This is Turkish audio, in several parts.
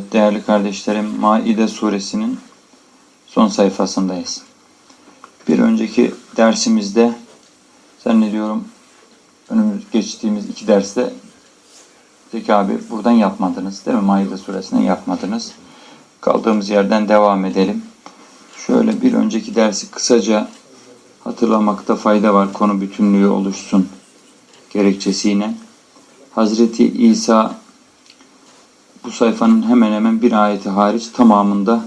Evet değerli kardeşlerim Maide suresinin son sayfasındayız. Bir önceki dersimizde zannediyorum önümüz geçtiğimiz iki derste Zeki abi buradan yapmadınız değil mi? Maide suresinden yapmadınız. Kaldığımız yerden devam edelim. Şöyle bir önceki dersi kısaca hatırlamakta fayda var. Konu bütünlüğü oluşsun gerekçesiyle. Hazreti İsa bu sayfanın hemen hemen bir ayeti hariç tamamında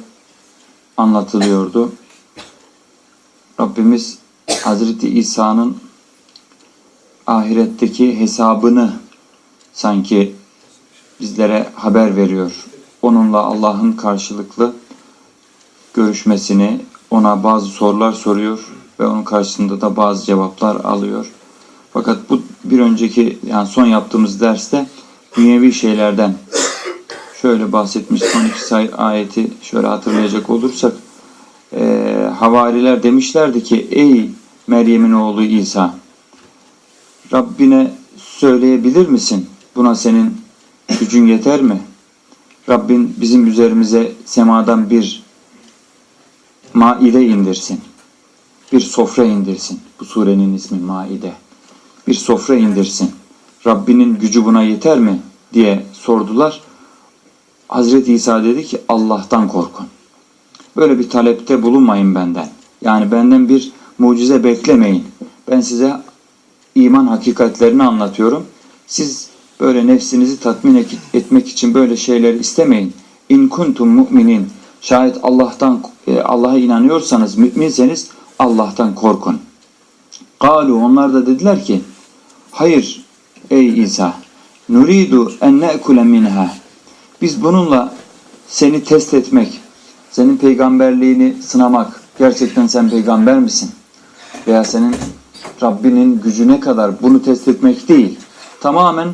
anlatılıyordu. Rabbimiz Hazreti İsa'nın ahiretteki hesabını sanki bizlere haber veriyor. Onunla Allah'ın karşılıklı görüşmesini, ona bazı sorular soruyor ve onun karşısında da bazı cevaplar alıyor. Fakat bu bir önceki yani son yaptığımız derste dünyevi şeylerden şöyle bahsetmiş son iki say ayeti şöyle hatırlayacak olursak e, havariler demişlerdi ki ey Meryem'in oğlu İsa Rabbine söyleyebilir misin? Buna senin gücün yeter mi? Rabbin bizim üzerimize semadan bir maide indirsin. Bir sofra indirsin. Bu surenin ismi Maide. Bir sofra indirsin. Rabbinin gücü buna yeter mi? diye sordular. Hazreti İsa dedi ki Allah'tan korkun. Böyle bir talepte bulunmayın benden. Yani benden bir mucize beklemeyin. Ben size iman hakikatlerini anlatıyorum. Siz böyle nefsinizi tatmin etmek için böyle şeyleri istemeyin. İn kuntum mu'minin. Şayet Allah'tan e, Allah'a inanıyorsanız, müminseniz Allah'tan korkun. Galu onlar da dediler ki hayır ey İsa nuridu en ne'kule minha biz bununla seni test etmek, senin peygamberliğini sınamak, gerçekten sen peygamber misin? Veya senin Rabbinin gücü ne kadar bunu test etmek değil. Tamamen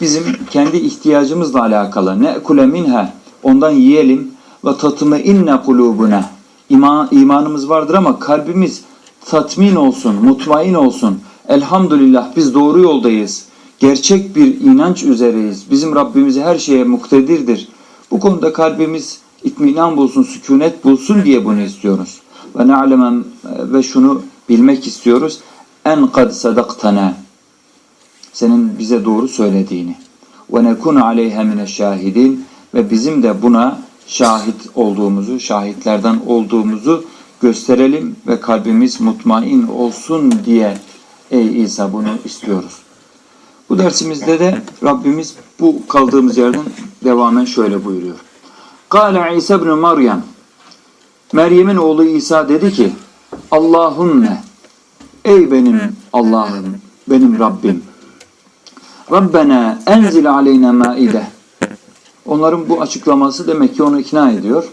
bizim kendi ihtiyacımızla alakalı. Ne kule minha ondan yiyelim ve tatme inne kulubuna. İman, imanımız vardır ama kalbimiz tatmin olsun, mutmain olsun. Elhamdülillah biz doğru yoldayız gerçek bir inanç üzereyiz. Bizim Rabbimiz her şeye muktedirdir. Bu konuda kalbimiz itminan bulsun, sükunet bulsun diye bunu istiyoruz. Ve ne'lemem ve şunu bilmek istiyoruz. En kad sadaktana. Senin bize doğru söylediğini. Ve nekunu aleyhe mine şahidin ve bizim de buna şahit olduğumuzu, şahitlerden olduğumuzu gösterelim ve kalbimiz mutmain olsun diye ey İsa bunu istiyoruz. Bu dersimizde de Rabbimiz bu kaldığımız yerden devamen şöyle buyuruyor. Kale İsa ibn Meryem Meryem'in oğlu İsa dedi ki Allahümme ey benim Allah'ım benim Rabbim Rabbena enzil aleyna maide Onların bu açıklaması demek ki onu ikna ediyor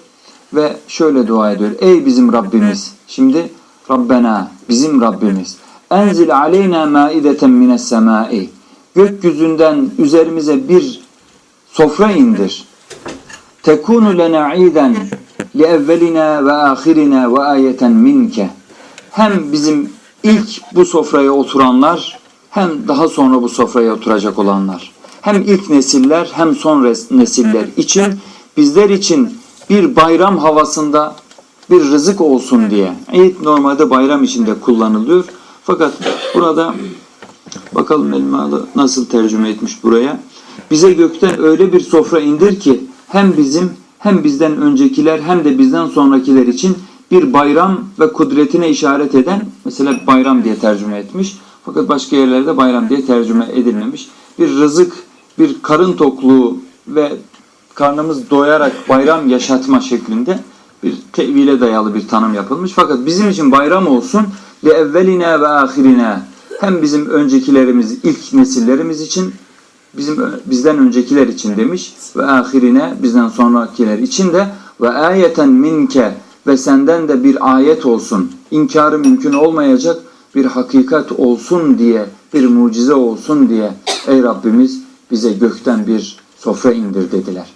ve şöyle dua ediyor. Ey bizim Rabbimiz. Şimdi Rabbena bizim Rabbimiz. Enzil aleyna maideten mines semai gökyüzünden üzerimize bir sofra indir. Tekunu lena iden li evvelina ve ahirina ve ayeten minke. Hem bizim ilk bu sofraya oturanlar hem daha sonra bu sofraya oturacak olanlar. Hem ilk nesiller hem son nesiller için bizler için bir bayram havasında bir rızık olsun diye. Eid normalde bayram içinde kullanılıyor. Fakat burada Bakalım Elmalı nasıl tercüme etmiş buraya. Bize gökten öyle bir sofra indir ki hem bizim hem bizden öncekiler hem de bizden sonrakiler için bir bayram ve kudretine işaret eden mesela bayram diye tercüme etmiş. Fakat başka yerlerde bayram diye tercüme edilmemiş. Bir rızık, bir karın tokluğu ve karnımız doyarak bayram yaşatma şeklinde bir tevile dayalı bir tanım yapılmış. Fakat bizim için bayram olsun ve evveline ve ahirine hem bizim öncekilerimiz, ilk nesillerimiz için bizim bizden öncekiler için demiş ve ahirine bizden sonrakiler için de ve ayeten minke ve senden de bir ayet olsun. İnkarı mümkün olmayacak bir hakikat olsun diye, bir mucize olsun diye ey Rabbimiz bize gökten bir sofra indir dediler.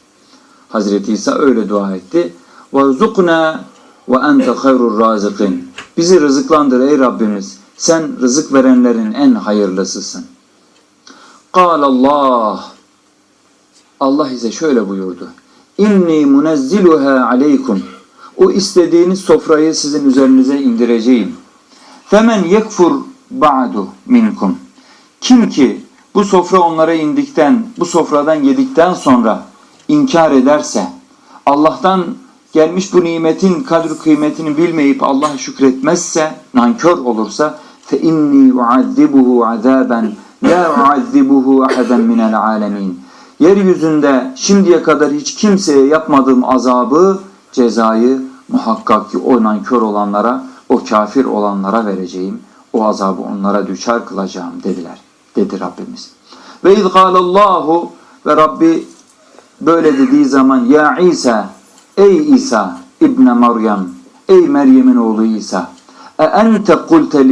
Hazreti İsa öyle dua etti. Ve zukna ve ente hayrur razikin. Bizi rızıklandır ey Rabbimiz. Sen rızık verenlerin en hayırlısısın. Kal Allah. Allah ise şöyle buyurdu. inni munezziluha aleykum. O istediğiniz sofrayı sizin üzerinize indireceğim. Femen yekfur ba'du minkum. Kim ki bu sofra onlara indikten, bu sofradan yedikten sonra inkar ederse, Allah'tan gelmiş bu nimetin kadr kıymetini bilmeyip Allah'a şükretmezse, nankör olursa fe inni uazzibuhu azaben la uazzibuhu ahaden minel alemin. Yeryüzünde şimdiye kadar hiç kimseye yapmadığım azabı, cezayı muhakkak ki o nankör olanlara, o kafir olanlara vereceğim. O azabı onlara düşer kılacağım dediler. Dedi Rabbimiz. Ve iz Allahu ve Rabbi böyle dediği zaman ya İsa ey İsa İbne Meryem ey Meryem'in oğlu İsa e ente kulte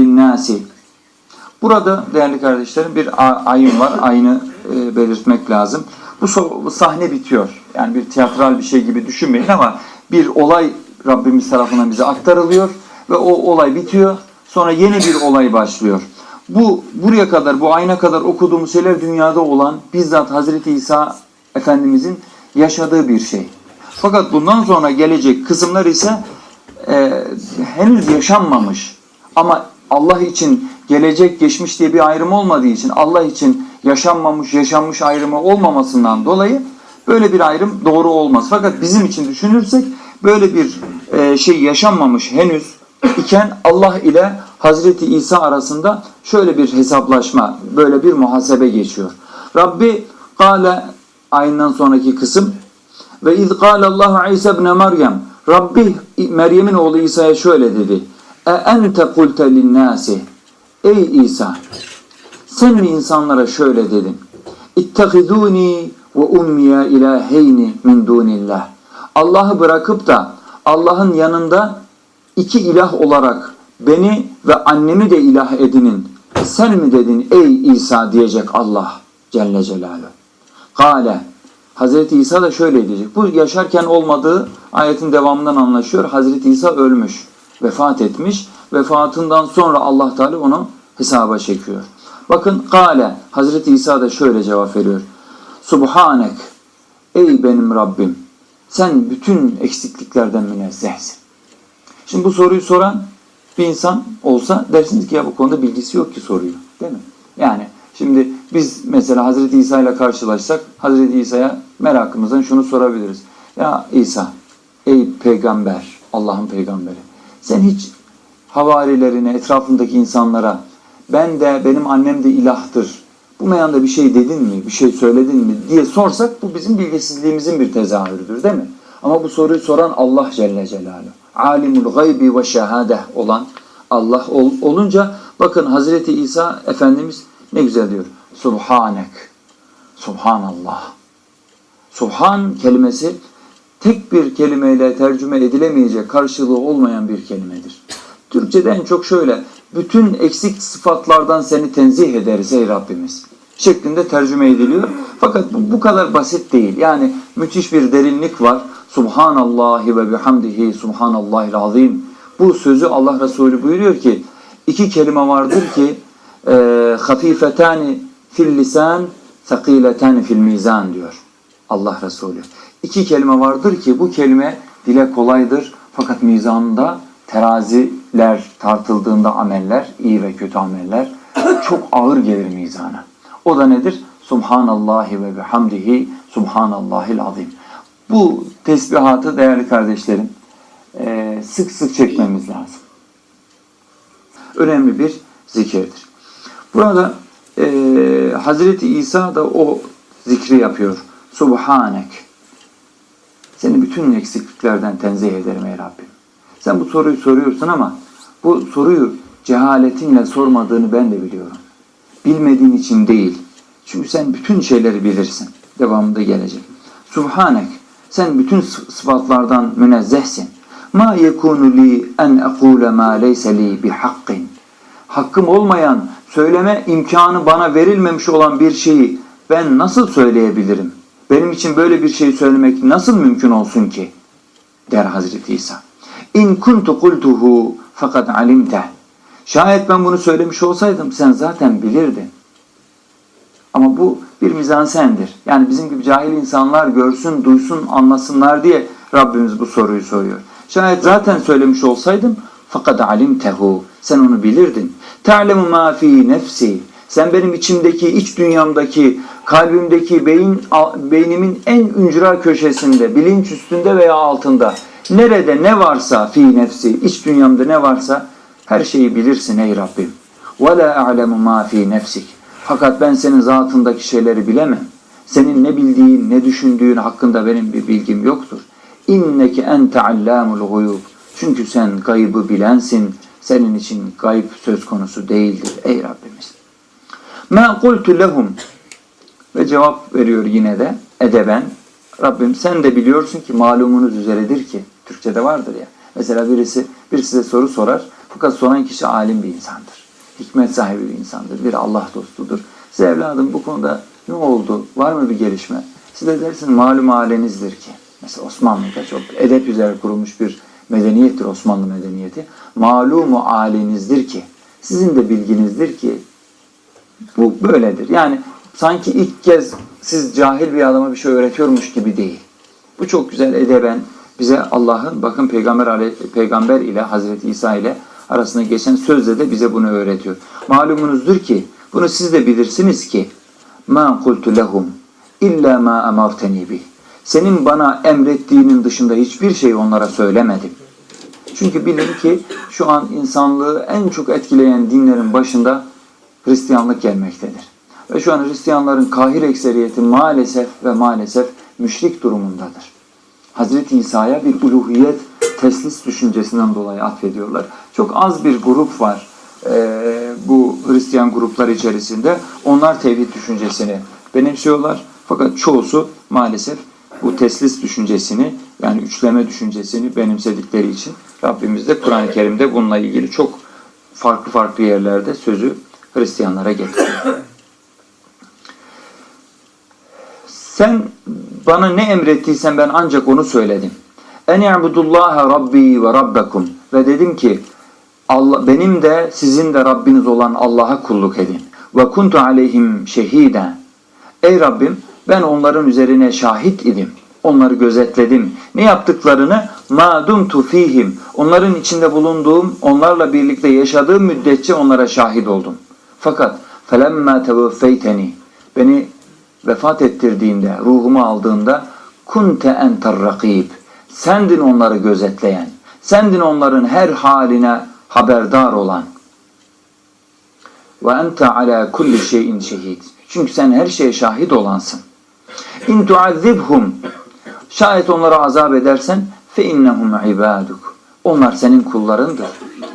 Burada değerli kardeşlerim bir ayın var. Ayını e, belirtmek lazım. Bu, so- bu sahne bitiyor. Yani bir tiyatral bir şey gibi düşünmeyin ama bir olay Rabbimiz tarafından bize aktarılıyor ve o olay bitiyor. Sonra yeni bir olay başlıyor. Bu buraya kadar, bu ayna kadar okuduğumuz şeyler dünyada olan bizzat Hazreti İsa Efendimizin yaşadığı bir şey. Fakat bundan sonra gelecek kısımlar ise e, henüz yaşanmamış ama Allah için gelecek geçmiş diye bir ayrım olmadığı için Allah için yaşanmamış yaşanmış ayrımı olmamasından dolayı böyle bir ayrım doğru olmaz. Fakat bizim için düşünürsek böyle bir e, şey yaşanmamış henüz iken Allah ile Hazreti İsa arasında şöyle bir hesaplaşma, böyle bir muhasebe geçiyor. Rabbi kâle ayından sonraki kısım ve iz Allahu İsa ibn Meryem Rabbi Meryem'in oğlu İsa'ya şöyle dedi. E ente kulte linnâsi Ey İsa sen mi insanlara şöyle dedin. İttehidûni ve ummiye ilâheyni min dûnillah. Allah'ı bırakıp da Allah'ın yanında iki ilah olarak beni ve annemi de ilah edinin. Sen mi dedin ey İsa diyecek Allah Celle Celaluhu. Kale Hazreti İsa da şöyle diyecek. Bu yaşarken olmadığı ayetin devamından anlaşıyor. Hazreti İsa ölmüş, vefat etmiş. Vefatından sonra Allah Teala onu hesaba çekiyor. Bakın kale Hazreti İsa da şöyle cevap veriyor. Subhanek ey benim Rabbim sen bütün eksikliklerden münezzehsin. Şimdi bu soruyu soran bir insan olsa dersiniz ki ya bu konuda bilgisi yok ki soruyor. Değil mi? Yani şimdi biz mesela Hazreti İsa ile karşılaşsak Hazreti İsa'ya merakımızdan şunu sorabiliriz. Ya İsa ey peygamber Allah'ın peygamberi sen hiç havarilerine etrafındaki insanlara ben de benim annem de ilahtır. Bu meyanda bir şey dedin mi, bir şey söyledin mi diye sorsak bu bizim bilgisizliğimizin bir tezahürüdür değil mi? Ama bu soruyu soran Allah Celle Celaluhu. Alimul gaybi ve şehadeh olan Allah ol, olunca bakın Hazreti İsa Efendimiz ne güzel diyor. Subhanek. Subhanallah. Subhan kelimesi tek bir kelimeyle tercüme edilemeyecek karşılığı olmayan bir kelimedir. Türkçe'de en çok şöyle, bütün eksik sıfatlardan seni tenzih ederiz ey Rabbimiz şeklinde tercüme ediliyor. Fakat bu, bu kadar basit değil. Yani müthiş bir derinlik var. Subhanallahi ve bihamdihi subhanallahil azim. Bu sözü Allah Resulü buyuruyor ki iki kelime vardır ki e, hafifetani fil lisan sakiletani fil mizan diyor Allah Resulü. İki kelime vardır ki bu kelime dile kolaydır fakat mizanında teraziler tartıldığında ameller, iyi ve kötü ameller çok ağır gelir mizana. O da nedir? Subhanallahi ve bihamdihi subhanallahil azim. Bu tesbihatı değerli kardeşlerim e, sık sık çekmemiz lazım. Önemli bir zikirdir. Burada e, Hazreti İsa da o zikri yapıyor. Subhanek. Seni bütün eksikliklerden tenzih ederim ey Rabbim. Sen bu soruyu soruyorsun ama bu soruyu cehaletinle sormadığını ben de biliyorum. Bilmediğin için değil. Çünkü sen bütün şeyleri bilirsin. Devamında gelecek. Subhanek. Sen bütün sıfatlardan münezzehsin. Ma yekunu li en ekule ma leyse li bihakkin. Hakkım olmayan, söyleme imkanı bana verilmemiş olan bir şeyi ben nasıl söyleyebilirim? Benim için böyle bir şey söylemek nasıl mümkün olsun ki? Der Hazreti İsa. İn kuntu kultuhu fakat alimte. Şayet ben bunu söylemiş olsaydım sen zaten bilirdin. Ama bu bir mizansendir. Yani bizim gibi cahil insanlar görsün, duysun, anlasınlar diye Rabbimiz bu soruyu soruyor. Şayet zaten söylemiş olsaydım fakat alimtehu sen onu bilirdin. Ta'lemu ma fi nefsi sen benim içimdeki, iç dünyamdaki, kalbimdeki, beyin beynimin en üncra köşesinde, bilinç üstünde veya altında nerede ne varsa fi nefsi, iç dünyamda ne varsa her şeyi bilirsin ey Rabbim. La a'lemu ma fi nefsik. Fakat ben senin zatındaki şeyleri bilemem. Senin ne bildiğin, ne düşündüğün hakkında benim bir bilgim yoktur. İnneke ente allamul guyub. Çünkü sen gaybı bilensin. Senin için gayb söz konusu değildir ey Rabbimiz. Ma kultu lehum ve cevap veriyor yine de edeben. Rabbim sen de biliyorsun ki malumunuz üzeredir ki. Türkçe'de vardır ya. Mesela birisi bir size soru sorar. Fakat soran kişi alim bir insandır. Hikmet sahibi bir insandır. Bir Allah dostudur. Size evladım bu konuda ne oldu? Var mı bir gelişme? Siz de dersiniz malum halinizdir ki. Mesela Osmanlı'da çok edep üzere kurulmuş bir medeniyettir Osmanlı medeniyeti. Malumu halinizdir ki. Sizin de bilginizdir ki bu böyledir. Yani sanki ilk kez siz cahil bir adama bir şey öğretiyormuş gibi değil. Bu çok güzel edeben bize Allah'ın bakın peygamber peygamber ile Hazreti İsa ile arasında geçen sözle de bize bunu öğretiyor. Malumunuzdur ki bunu siz de bilirsiniz ki ma kultu lehum illa ma amarteni bih. Senin bana emrettiğinin dışında hiçbir şey onlara söylemedim. Çünkü bilin ki şu an insanlığı en çok etkileyen dinlerin başında Hristiyanlık gelmektedir. Ve şu an Hristiyanların kahir ekseriyeti maalesef ve maalesef müşrik durumundadır. Hazreti İsa'ya bir uluhiyet teslis düşüncesinden dolayı atfediyorlar. Çok az bir grup var eee, bu Hristiyan gruplar içerisinde. Onlar tevhid düşüncesini benimsiyorlar. Fakat çoğusu maalesef bu teslis düşüncesini yani üçleme düşüncesini benimsedikleri için Rabbimiz de Kur'an-ı Kerim'de bununla ilgili çok farklı farklı yerlerde sözü Hristiyanlara getiriyor. Sen bana ne emrettiysen ben ancak onu söyledim. En i'budullaha rabbi ve rabbekum ve dedim ki Allah benim de sizin de Rabbiniz olan Allah'a kulluk edin. Ve kuntu aleyhim şehiden. Ey Rabbim ben onların üzerine şahit idim. Onları gözetledim. Ne yaptıklarını ma dumtu fihim. Onların içinde bulunduğum, onlarla birlikte yaşadığım müddetçe onlara şahit oldum. Fakat felemma tevaffeyteni beni vefat ettirdiğinde, ruhumu aldığında kunte enter rakib. Sendin onları gözetleyen, sendin onların her haline haberdar olan. Ve ente ala kulli şeyin şehid. Çünkü sen her şeye şahit olansın. İn tuazzibhum şayet onlara azap edersen fe innehum ibaduk. Onlar senin kullarındır.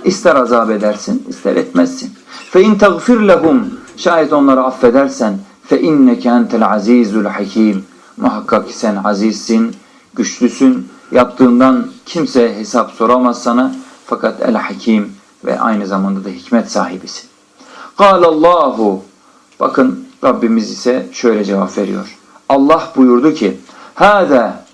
İster azap edersin, ister etmezsin. Fe in tagfir lehum şayet onları affedersen fe inneke entel azizul hakim. Muhakkak sen azizsin, güçlüsün. Yaptığından kimse hesap soramaz sana. Fakat el hakim ve aynı zamanda da hikmet sahibisin. Allahu Bakın Rabbimiz ise şöyle cevap veriyor. Allah buyurdu ki Hâzâ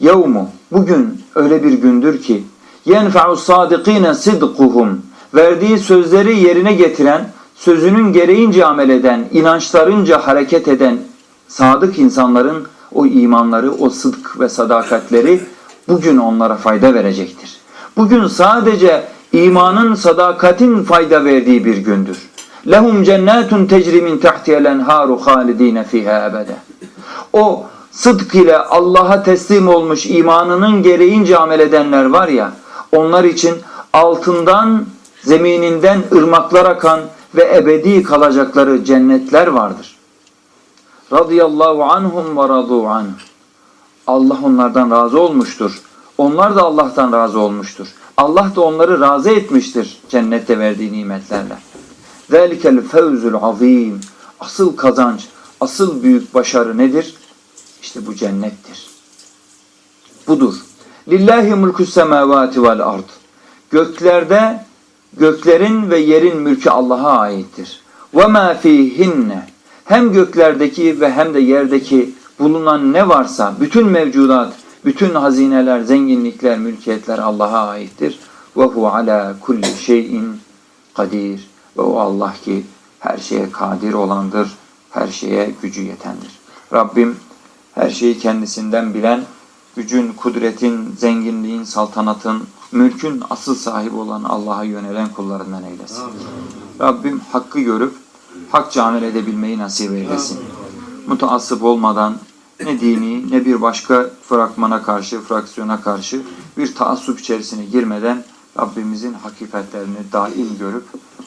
yevmu bugün öyle bir gündür ki yenfa'u sadikine sidquhum verdiği sözleri yerine getiren sözünün gereğince amel eden inançlarınca hareket eden sadık insanların o imanları o sıdk ve sadakatleri bugün onlara fayda verecektir. Bugün sadece imanın sadakatin fayda verdiği bir gündür. Lehum cennetun tecri min tahtiha'l enharu halidine fiha ebede. O sıdk ile Allah'a teslim olmuş imanının gereğince amel edenler var ya, onlar için altından, zemininden ırmaklar akan ve ebedi kalacakları cennetler vardır. Radıyallahu anhum ve radu anh. Allah onlardan razı olmuştur. Onlar da Allah'tan razı olmuştur. Allah da onları razı etmiştir cennette verdiği nimetlerle. Zelikel fevzul azim. Asıl kazanç, asıl büyük başarı nedir? İşte bu cennettir. Budur. Lillahi mulkus semavati vel ard. Göklerde göklerin ve yerin mülkü Allah'a aittir. Ma fihinne. Hem göklerdeki ve hem de yerdeki bulunan ne varsa bütün mevcudat, bütün hazineler, zenginlikler, mülkiyetler Allah'a aittir. Hu ala kulli şeyin kadir. Ve o Allah ki her şeye kadir olandır, her şeye gücü yetendir. Rabbim her şeyi kendisinden bilen, gücün, kudretin, zenginliğin, saltanatın, mülkün asıl sahibi olan Allah'a yönelen kullarından eylesin. Rabbim hakkı görüp hakça amel edebilmeyi nasip eylesin. Mutaassıp olmadan ne dini ne bir başka fragmana karşı, fraksiyona karşı bir taassup içerisine girmeden Rabbimizin hakikatlerini daim görüp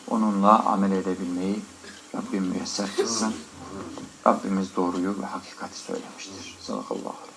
onunla amel edebilmeyi Rabbim müyesser kılsın. Rabbimiz doğruyu ve hakikati söylemiştir. Sadakallahu.